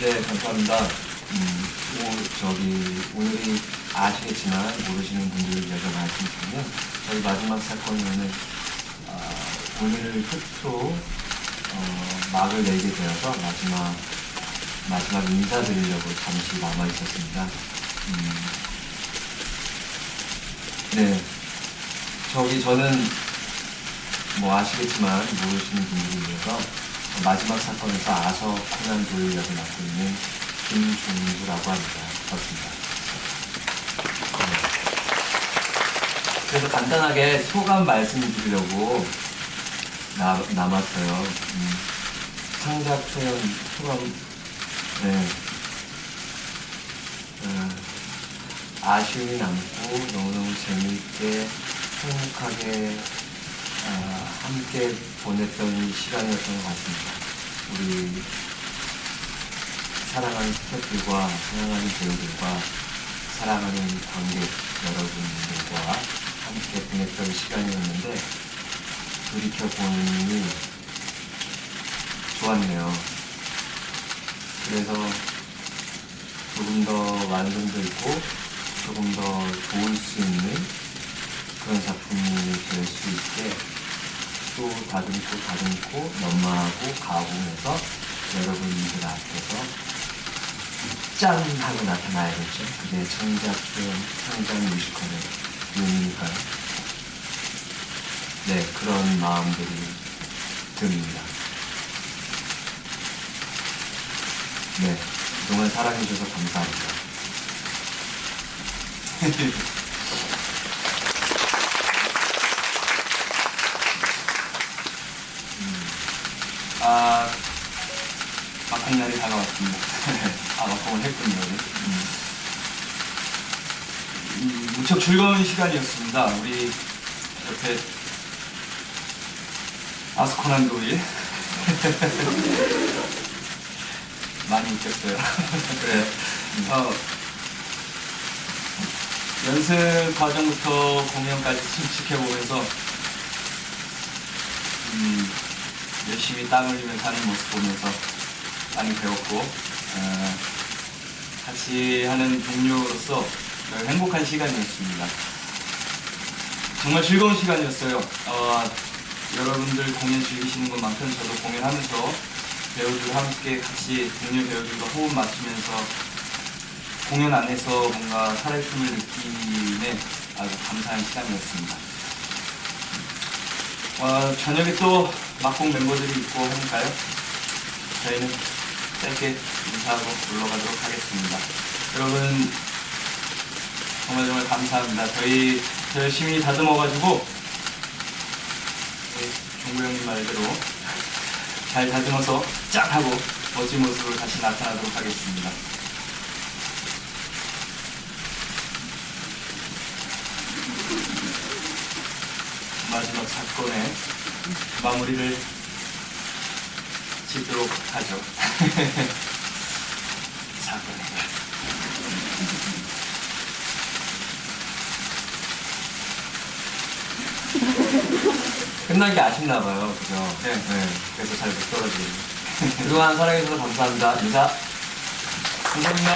네, 감사합니다. 음, 오, 저기, 오늘이 아시겠지만 모르시는 분들을 위해서 말씀드리면 저희 마지막 사건이 오늘, 아, 오늘 끝으로 어, 막을 내게 되어서 마지막, 마지막 인사드리려고 잠시 남아 있었습니다. 음, 네. 저기 저는 뭐 아시겠지만 모르시는 분들을 위해서 마지막 사건에서 아서 코난 도일 역을 맡고 있는 김종주라고 합니다. 반갑습니다. 네. 그래서 간단하게 소감 말씀드리려고 나, 남았어요. 음, 창작 표현 소감, 네. 어, 아쉬움이 남고 너무너무 재미있게 행복하게 아, 함께 보냈던 시간이었던 것 같습니다. 우리 사랑하는 스태프들과 사랑하는 배우들과 사랑하는 관객 여러분들과 함께 보냈던 시간이었는데 돌이켜 보니 좋았네요. 그래서 조금 더 완성도 있고 조금 더 좋을 수 있는 그런 작품이 될 수 있게 또 다듬고 다듬고 연마하고 가공해서 여러분들 앞에서 짠 하고 나타나야겠죠. 그게 창작 표현, 창작 뮤지컬의 묘미니까요. 네, 그런 마음들이 듭니다. 네, 그동안 사랑해주셔서 감사합니다. 아, 막공 날이 다가왔습니다. 아, 막공을 했군요. 네. 음. 음, 무척 즐거운 시간이었습니다. 우리 옆에 아스코난 도일 많이 웃겼어요. 그래요? 어, 연습 과정부터 공연까지 쭉 지켜보면서 음, 열심히 땀 흘리면서 하는 모습 보면서 많이 배웠고 어, 같이 하는 동료로서 행복한 시간이었습니다. 정말 즐거운 시간이었어요. 어, 여러분들 공연 즐기시는 것만큼 저도 공연하면서 배우들 함께 같이 동료 배우들과 호흡 맞추면서 공연 안에서 뭔가 살아있음을 느끼는 아주 감사한 시간이었습니다. 어, 저녁에 또 막공 멤버들이 있고 하니까요. 저희는 짧게 인사하고 물러가도록 하겠습니다. 여러분 정말 정말 감사합니다. 저희 더 열심히 다듬어가지고 종구 형님 말대로 잘 다듬어서 쫙 하고 멋진 모습으로 다시 나타나도록 하겠습니다. 마지막 사건의 마무리를 짓도록 하죠. 끝난 게 아쉽나 봐요. 그죠? 네. 네. 그래서 잘 못 떨어지고. 그동안 사랑해주셔서 감사합니다. 인사. 감사합니다.